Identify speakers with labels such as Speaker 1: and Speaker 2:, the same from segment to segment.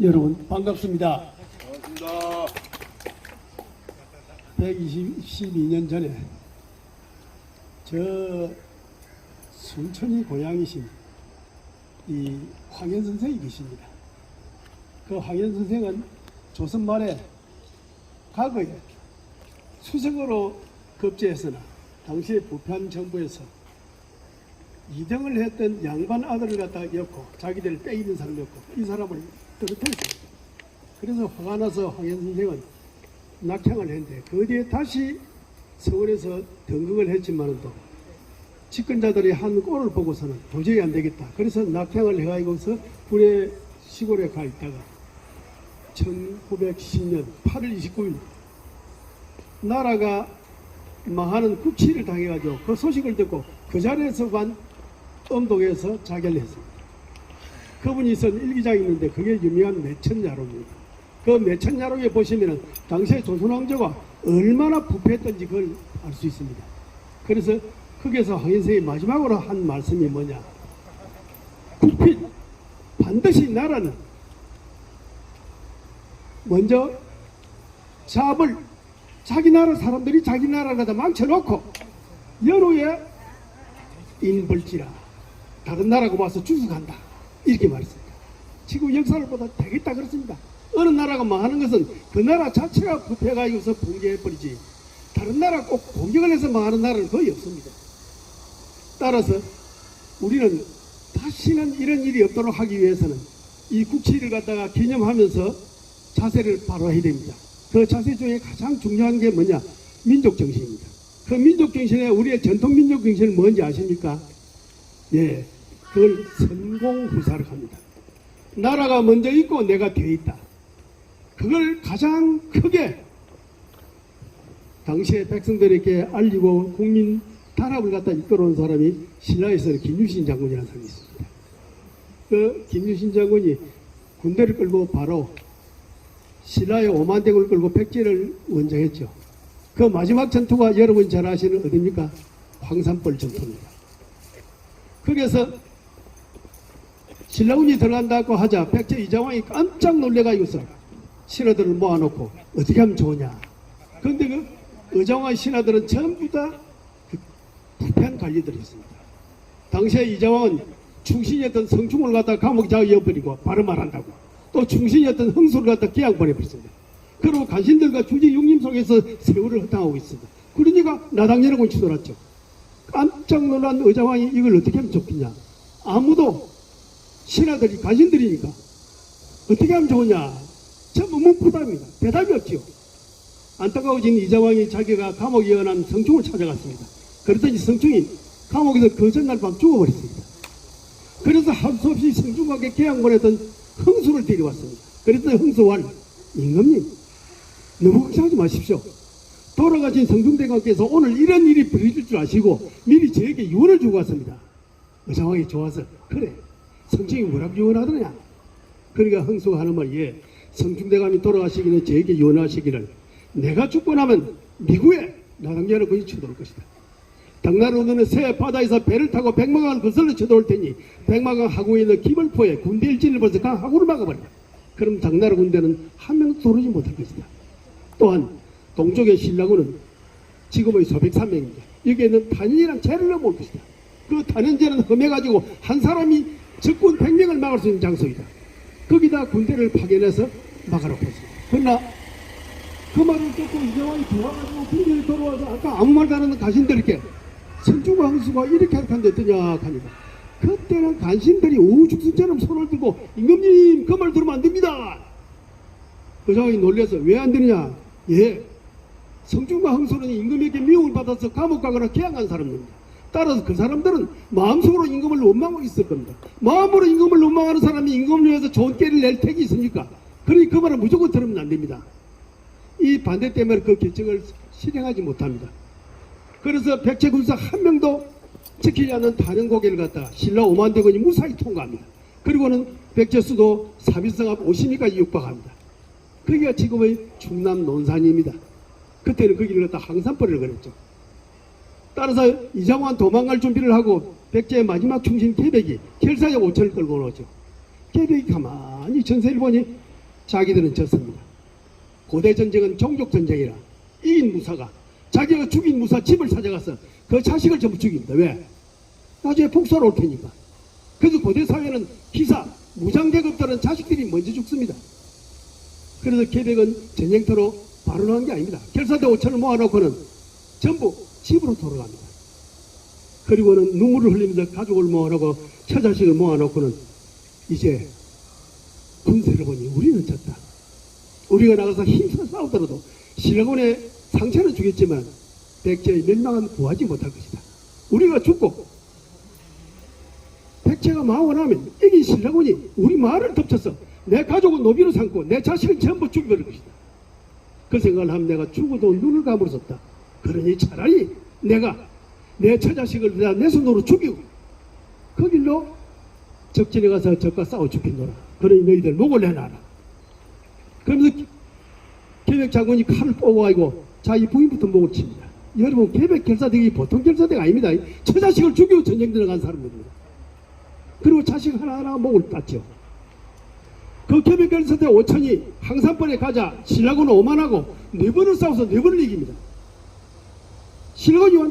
Speaker 1: 여러분 반갑습니다.
Speaker 2: 반갑습니다.
Speaker 1: 122년 전에 저 순천이 고향이신 이 황현 선생이 계십니다. 그 황현 선생은 조선 말에 과거에 수석으로 급제했으나 당시에 부편 정부에서 이등을 했던 양반 아들을 갖다가 엮고 자기들을 빼이는 사람이었고 이 사람을 떨어뜨렸습니다. 그래서 화가 나서 황현 선생은 낙향을 했는데 그 뒤에 다시 서울에서 등극을 했지만은 또 집권자들이 한 꼴을 보고서는 도저히 안 되겠다. 그래서 낙향을 해가지고서 군의 시골에 가 있다가 1910년 8월 29일 나라가 망하는 국치를 당해가지고 그 소식을 듣고 그 자리에서 만 엄독에서 자결을 했습니다. 그분이 쓴 일기장이 있는데 그게 유명한 매천야로입니다. 그 매천야로에 보시면은 당시에 조선왕조가 얼마나 부패했던지 그걸 알 수 있습니다. 그래서 거기에서 황인생이 마지막으로 한 말씀이 뭐냐. 국필 반드시 나라는 먼저 사업을 자기 나라 사람들이 자기 나라를 다 망쳐놓고 연후에 인벌지라 다른 나라고 봐서 주수간다 이렇게 말했습니다. 지금 역사를 보다 되겠다 그렇습니다. 어느 나라가 망하는 것은 그 나라 자체가 부패가지고서 붕괴해버리지 다른 나라 꼭 공격을 해서 망하는 나라는 거의 없습니다. 따라서 우리는 다시는 이런 일이 없도록 하기 위해서는 이 국치를 갖다가 기념하면서 자세를 바로 해야 됩니다. 그 자세 중에 가장 중요한 게 뭐냐? 민족 정신입니다. 그 민족 정신에 우리의 전통 민족 정신은 뭔지 아십니까? 예, 그걸 선공후사를 합니다. 나라가 먼저 있고 내가 뒤에 있다. 그걸 가장 크게 당시에 백성들에게 알리고 국민 단합을 갖다 이끌어온 사람이 신라에서는 김유신 장군이라는 사람이 있습니다. 그 김유신 장군이 군대를 끌고 바로 신라의 오만대군을 끌고 백제를 원정했죠. 그 마지막 전투가 여러분 잘 아시는 어디입니까? 황산벌 전투입니다. 그래서 신라군이 들어간다고 하자 백제 이장왕이 깜짝 놀래가지고서 신하들을 모아놓고 어떻게 하면 좋으냐. 그런데 그 의장왕 신하들은 전부 다그 부패한 관리들이었습니다. 당시에 이장왕은 충신이었던 성충을 갖다 감옥에 잡아버리고 바로 말한다고. 또 충신이었던 흥수를 갖다 기양 보내버렸습니다. 그리고 간신들과 주지 육림 속에서 세월을 허탕하고 있습니다. 그러니까 나당연하고 치돌았죠. 깜짝 놀란 의장왕이 이걸 어떻게 하면 좋겠냐. 아무도 신하들이 간신들이니까 어떻게 하면 좋으냐. 전부 문부답니다. 대답이 없지요. 안타까워진 이자왕이 자기가 감옥에 연한 성충을 찾아갔습니다. 그랬더니 성충이 감옥에서 그 전날 밤 죽어버렸습니다. 그래서 할 수 없이 성충에게 계약 보냈던 흥수를 데려왔습니다. 그랬더니 흥수왈 임금님 너무 걱정하지 마십시오. 돌아가신 성중대감께서 오늘 이런 일이 벌어질 줄 아시고 미리 저에게 유언을 주고 왔습니다. 의장왕이 좋아서 그래 성충이 뭐라고 유언하더냐 그러니까 흥수가 하는 말이 예, 성중대감이 돌아가시기는 저에게 유언하시기를 내가 죽고 나면 미국에 나당자를 거의 쳐들어올 것이다. 당나라 오는 새 바다에서 배를 타고 백마강을 거슬러 쳐들어올 테니 백마강 하구에 있는 기벌포에 군대 일진을 벌써 강 하구를 막아버린다. 그럼 당나라 군대는 한 명도 도르지 못할 것이다. 또한 동쪽의 신라군은 지금의 소백산맥입니다. 여기에는 탄연이란 죄를 넘어올 것이다. 그 탄연죄는 험해가지고 한 사람이 적군 100명을 막을 수 있는 장소이다. 거기다 군대를 파견해서 막아놓고 있습니다. 그러나 그 말을 듣고 이재왕이 좋아가지고 군대에 돌아와서 아까 아무 말도 안 하는 간신들에게 선주가 황수가 이렇게 한데 어떠냐 하니까 그때는 간신들이 우죽순처럼 손을 들고 임금님 그 말 들으면 안 됩니다. 의장이 놀래서 왜 안 되느냐? 예, 성중과 황소는 임금에게 미움을 받아서 감옥 가거나 개항한 사람입니다. 따라서 그 사람들은 마음속으로 임금을 원망하고 있을 겁니다. 마음으로 임금을 원망하는 사람이 임금을 위해서 좋은 깨를 낼 택이 있습니까? 그러니 그 말을 무조건 들으면 안 됩니다. 이 반대 때문에 그 결정을 실행하지 못합니다. 그래서 백제 군사 한 명도 지키지 않는 다른 고개를 갖다가 신라 오만 대군이 무사히 통과합니다. 그리고는 백제 수도 사비성 앞 50미까지 육박합니다. 거기가 지금의 충남 논산입니다. 그때는 거기를 갖다 항산벌을 그랬죠. 따라서 이장환 도망갈 준비를 하고 백제의 마지막 충신 계백이 결사의 오천을 끌고 오죠. 계백이 가만히 전세를 보니 자기들은 졌습니다. 고대 전쟁은 종족 전쟁이라 이긴 무사가 자기가 죽인 무사 집을 찾아가서 그 자식을 전부 죽입니다. 왜? 나중에 복수하러 올 테니까. 그래서 고대 사회는 기사, 무장계급들은 자식들이 먼저 죽습니다. 그래서 계백은 전쟁터로 발언한 게 아닙니다. 결사대 5천을 모아놓고는 전부 집으로 돌아갑니다. 그리고는 눈물을 흘리면서 가족을 모아놓고 처자식을 모아놓고는 이제 군세를 보니 우리는 졌다. 우리가 나가서 힘써 싸우더라도 신라군의 상처는 주겠지만 백제의 멸망은 구하지 못할 것이다. 우리가 죽고 백제가 나면 이긴 신라군이 우리 마을을 덮쳐서 내 가족은 노비로 삼고 내 자식은 전부 죽여버릴 것이다. 그 생각을 하면 내가 죽어도 눈을 감을 수 없다. 그러니 차라리 내가 내 처자식을 내 손으로 죽이고 그 길로 적진에 가서 적과 싸워 죽겠노라. 그러니 너희들 목을 내놔라. 그러면서 계백 장군이 칼을 뽑아가지고 자기 부인부터 목을 칩니다. 여러분 계백 결사대기 보통 결사대가 아닙니다. 처자식을 죽이고 전쟁 들어간 사람들입니다. 그리고 자식 하나하나 목을 땄죠. 그 계백 결사대 5천이 항산번에 가자 신라군은 오만하고 네 번을 싸워서 네 번을 이깁니다.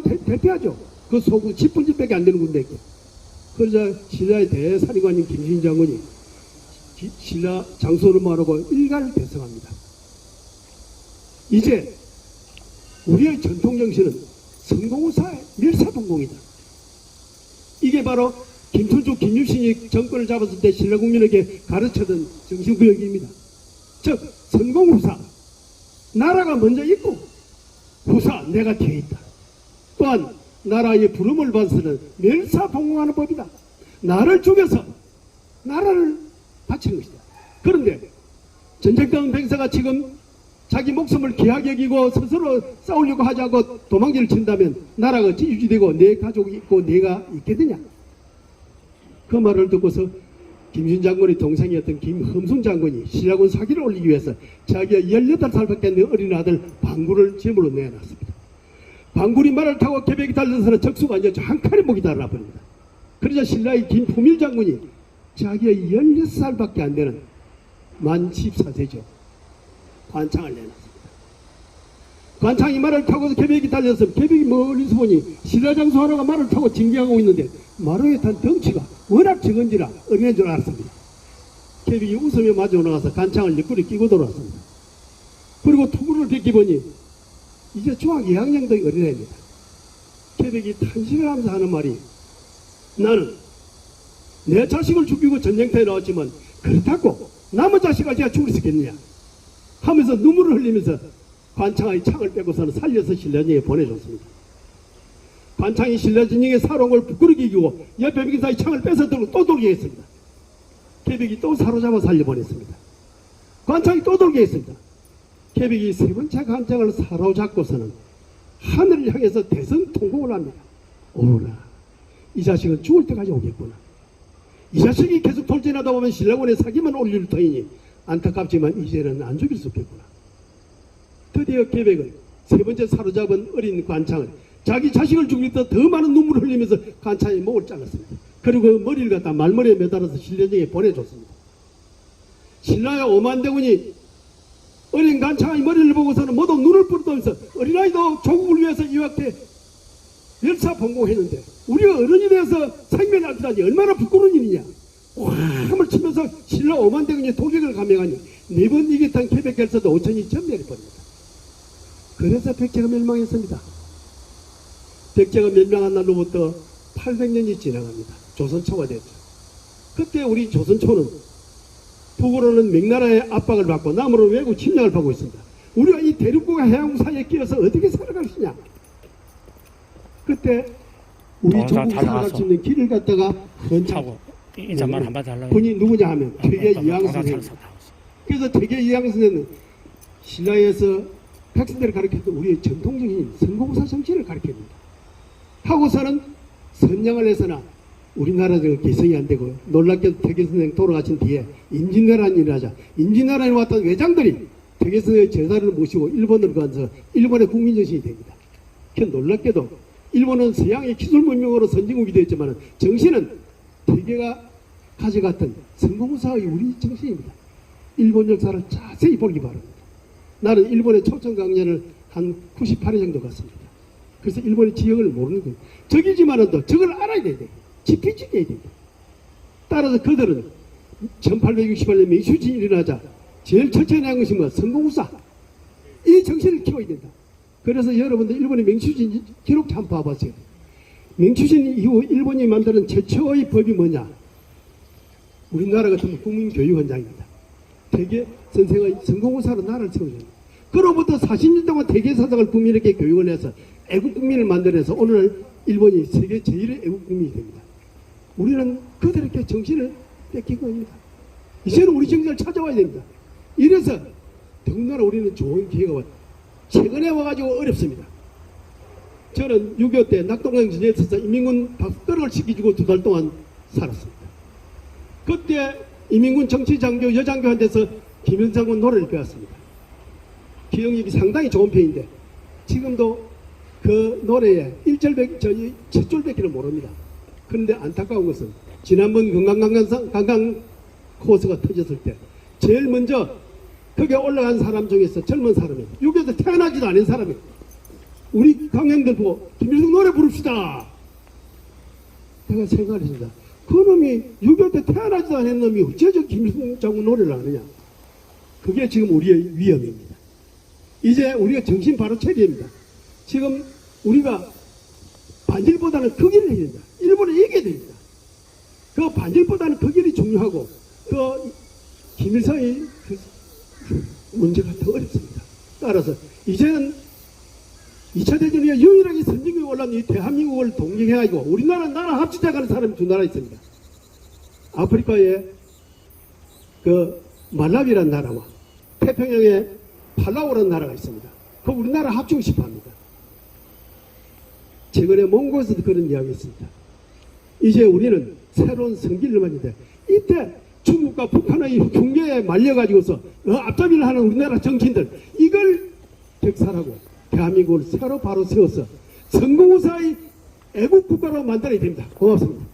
Speaker 1: 대- 대표하죠. 그 소국 10분지밖에 안 되는 군대에게. 그러자 신라의 대사령관인 김신 장군이 기- 신라 장소를 말하고 일가를 대성합니다. 이제 우리의 전통 정신은 성공사의 멸사동공이다. 이게 바로 김천주, 김유신이 정권을 잡았을 때 신라 국민에게 가르쳐던 정신구역입니다. 즉 성공후사 나라가 먼저 있고 후사 내가 뒤에 있다. 또한 나라의 부름을 받아서는 멸사봉공하는 법이다. 나를 죽여서 나라를 바치는 것이다. 그런데 전쟁터는 백사가 지금 자기 목숨을 귀하게 여기고 스스로 싸우려고 하지 않고 도망질을 친다면 나라가 유지되고 내 가족이 있고 내가 있게 되냐? 그 말을 듣고서 김신 장군의 동생이었던 김흠순 장군이 신라군 사기를 올리기 위해서 자기가 18살밖에 안 된 어린 아들 방구를 제물로 내놨습니다. 방구리 말을 타고 개백이 달려서는 적수가 앉아 한 칼에 목이 달아버립니다. 그러자 신라의 김포밀 장군이 자기가 16살밖에 안 되는 만 14세죠. 관창을 내놨습니다. 관창이 말을 타고서 개백이 달려서 개백이 멀리서 보니 신라장수 하나가 말을 타고 진경하고 있는데 마루에 탄 덩치가 워낙 적은지라 어린애인 줄 알았습니다. 개백이 웃으며 마주 나가서 관창을 옆구리 끼고 돌아왔습니다. 그리고 투구를 벗기보니 이제 중학 2학년의 어린애입니다. 개백이 탄식을 하면서 하는 말이 나는 내 자식을 죽이고 전쟁터에 나왔지만 그렇다고 남의 자식을 제가 죽을 수 있겠느냐 하면서 눈물을 흘리면서 관창의 창을 빼고서는 살려서 신라진에게 보내줬습니다. 관창이 신라진에게 살아온 걸 부끄럽게 이기고 옆에 백인사의 창을 뺏어 들고 또 돌게 했습니다. 개백이 또 사로잡아 살려보냈습니다. 관창이 또 돌게 했습니다. 개백이 세 번째 관창을 사로잡고서는 하늘을 향해서 대성통곡을 합니다. 오라, 이 자식은 죽을 때까지 오겠구나. 이 자식이 계속 돌진하다 보면 신라군의 사기만 올릴 터이니 안타깝지만 이제는 안 죽일 수 없겠구나. 드디어 계백은 세 번째 사로잡은 어린 관창을 자기 자식을 죽이다 더 많은 눈물을 흘리면서 관창의 목을 잘랐습니다. 그리고 머리를 갖다 말머리에 매달아서 신라정에 보내줬습니다. 신라의 오만대군이 어린 관창의 머리를 보고서는 모두 눈을 부르면서 어린아이도 조국을 위해서 이렇게 멸사봉공했는데 우리가 어른이 되어서 생명을 알다니 얼마나 부끄러운 일이냐. 와 함을 치면서 신라 오만 대군이 도격을 감행하니 네 번 이겼던 케백결서도 오천이 전멸해버립니다. 그래서 백제가 멸망했습니다. 백제가 멸망한 날로부터 800년이 지나갑니다. 조선초가 됐죠. 그때 우리 조선초는 북으로는 명나라의 압박을 받고 남으로는 외국 침략을 받고 있습니다. 우리가 이 대륙과 해양 사이에 끼어서 어떻게 살아갈 수냐? 그때 우리
Speaker 2: 어, 잘
Speaker 1: 조국 살아갈. 수 있는 길을 갖다가 헌창
Speaker 2: 차고 인사말 한번 달라고.
Speaker 1: 분이 누구냐 하면 퇴계
Speaker 2: 어,
Speaker 1: 선생. 그래서 퇴계 이황 선생은 신라에서 학생들을 가르쳤던 우리의 전통적인 성공사 정치를 가르칩니다. 하고서는 선양을 해서나 우리나라는 개성이 안 되고 놀랍게도 퇴계 선생 돌아가신 뒤에 임진왜란이 일어나자 임진왜란에 왔던 외장들이 퇴계 선생의 제사를 모시고 일본으로 가서 일본의 국민 정신이 됩니다. 그 놀랍게도 일본은 서양의 기술 문명으로 선진국이 되었지만 정신은 퇴계가 가져갔던 성공사의 우리 정신입니다. 일본 역사를 자세히 보기 바랍니다. 나는 일본의 초청 강연을 한 98회 정도 갔습니다. 그래서 일본의 지역을 모르는 거예요. 적이지만은 또 적을 알아야 돼요. 지켜지게 해야 됩니다. 따라서 그들은 1868년 민수진이 일어나자 제일 천천히 한 것이 뭐 성공우사 이 정신을 키워야 된다. 그래서 여러분들 일본의 맹추진 기록 참 봐봤어요. 맹추진 이후 일본이 만드는 최초의 법이 뭐냐? 우리나라 같으면 국민교육원장입니다. 대개 선생의 성공우사로 나라를 세우죠. 그로부터 40년 동안 대개 사상을 국민에게 교육을 해서 애국 국민을 만들어서 오늘 일본이 세계 제일의 애국 국민이 됩니다. 우리는 그들에게 정신을 뺏긴 겁니다. 이제는 우리 정신을 찾아와야 됩니다. 이래서 더군다나 우리는 좋은 기회가 왔 최근에 와가지고 어렵습니다. 저는 6.25 때 낙동강 전쟁에 있어서 인민군 박수를 시켜주고 두 달 동안 살았습니다. 그때 이민군 정치장교 여장교한테서 김현상군 노래를 배웠습니다. 기억력이 상당히 좋은 편인데 지금도 그 노래에 1절밖에 저희 첫 줄밖에는 모릅니다. 그런데 안타까운 것은 지난번 건강강강 강강 코스가 터졌을 때 제일 먼저 거기에 올라간 사람 중에서 젊은 사람이 여기에서 태어나지도 않은 사람이 우리 강행들 보고 김일성 노래 부릅시다. 내가 생각을 했습니다. 그 놈이 6.25 때 태어나지도 않은 놈이 어째 저 김일성 장군 노래를 하느냐. 그게 지금 우리의 위험입니다. 이제 우리가 정신 바로 차려야 됩니다. 지금 우리가 반질보다는 그 길을 해야 된다. 일본에 이겨야 됩니다. 그 반질보다는 그 길이 중요하고 그 김일성의 그 문제가 더 어렵습니다. 따라서 이제는 2차 대전 이후 유일하게 선진국에 올라온 이 대한민국을 동경해가지고 우리나라 나라 합치자가는 사람이 두 나라 있습니다. 아프리카에 그 말라비라는 나라와 태평양에 팔라오라는 나라가 있습니다. 그 우리나라 합치고 싶어 합니다. 최근에 몽골에서도 그런 이야기 있습니다. 이제 우리는 새로운 성기를 맞는데 이때 중국과 북한의 경계에 말려가지고서 어, 앞잡이를 하는 우리나라 정치인들 이걸 격살하고 대한민국을 새로 바로 세워서 성공우사의 애국 국가로 만들어야 됩니다. 고맙습니다.